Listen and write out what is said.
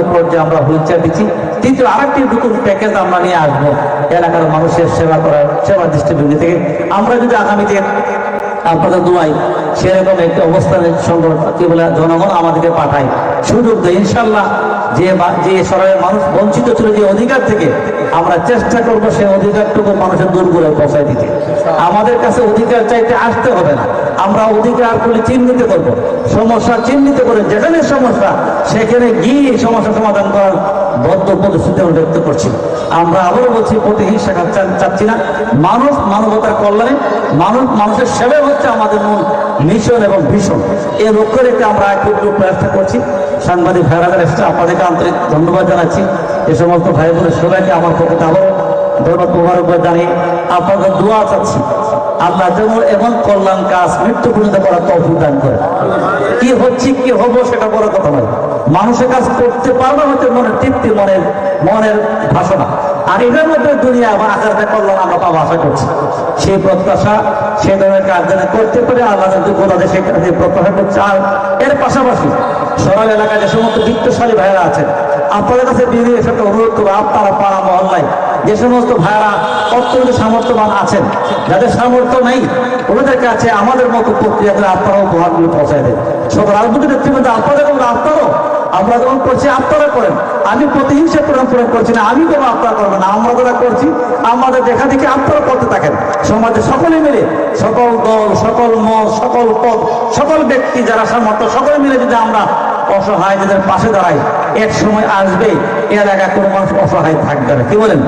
দ্বিতীয় যে আমরা হুইল চেয়ার দিচ্ছি, তৃতীয় আরেকটি নতুন প্যাকেজ আমরা নিয়ে আসব। এলাকার মানুষের সেবা করার, সেবা দৃষ্টিভঙ্গি থেকে। আমরা যদি আগামীতে আপনাদের দুয়াই সেরকম একটি অবস্থানের সংগঠন, কি বলে, জনগণ আমাদেরকে পাঠায় সুযোগ দেয়। ইনশাল্লাহ যে যে সরাইয়ের মানুষ বঞ্চিত ছিল যে অধিকার থেকে, আমরা চেষ্টা করব সেই অধিকারটুকু মানুষের দূর করে পৌঁছায় দিতে। আমাদের কাছে অধিকার চাইতে আসতে হবে না। আমরা অধিকারগুলি চিহ্নিত করব। সমস্যা চিহ্নিত করে যেখানে সমস্যা, সেখানে গিয়ে সমস্যা সমাধান করার প্রতিশ্রুতি আমরা ব্যক্ত করছি আমরা আবারও বলছি প্রতিহিংসা চা- চাচ্ছি না। মানুষ মানবতার কল্যাণে, মানুষ মানুষের সেবা হচ্ছে আমাদের মূল মিশন এবং ভীষণ। এই লক্ষ্য রেখে আমরা একটু প্রয়াসটা করছি। সাংবাদিক ভাইরাদের এসে আপনাদেরকে আন্তরিক ধন্যবাদ জানাচ্ছি। এ সমস্ত ভাই বোনের সবাইকে আমার পক্ষে আবারও ধন্যবাদ, মোবারকবাদ জানিয়ে আপনাদের দোয়া চাচ্ছি। আল্লাহ যেন এমন কল্যাণ কাজ মৃত্যু পর্যন্ত করার তৌফিক দান করে কি হচ্ছে, কি হব সেটা বড় কথা মানুষের কাজ করতে পারবে হচ্ছে মনের তৃপ্তি, মনের মনের ভাষণা। আর এটার মধ্যে দুনিয়া বা আকারটা কল্যাণ আমরা পাবো আশা করছি। সেই প্রত্যাশা সেই ধরনের কাজ যেন করতে পারে, আল্লাহ কোথাও সেই কাজে প্রত্যাশা করছে, আর এর পাশাপাশি সরাল এলাকায় যে সমস্ত বিত্তশালী ভাইয়েরা আছেন, আপনাদের কাছে বিধি একটা অনুরোধ করব, আপনারা পাড়া মহল্লায় যে সমস্ত ভাইয়েরা অত্যন্ত সামর্থ্যবান আছেন, যাদের সামর্থ্য নেই, ওনাদের কাছে আমাদের মতো প্রক্রিয়া করে আপনারাও উপহারগুলো পৌঁছায় দেন। সব রাজনৈতিক নেতৃবৃন্দ, আপনাদের আপনারাও আমরা যখন করছি, আপনারা করেন। আমি প্রতিহিংসা প্রয়োগ করছি না, আমি কোনো আপনারা করব না আমরা যারা করছি, আমাদের দেখা দেখি আপনারা করতে থাকেন। সমাজে সকলে মিলে, সকল দল, সকল মত, সকল পদ, সকল ব্যক্তি যারা সামর্থ্য, সকলে মিলে যদি আমরা অসহায় যাদের পাশে দাঁড়াই, এক সময় আসবে, এর এক কোনো মানুষ অসহায় থাকবে না। কি বলেন?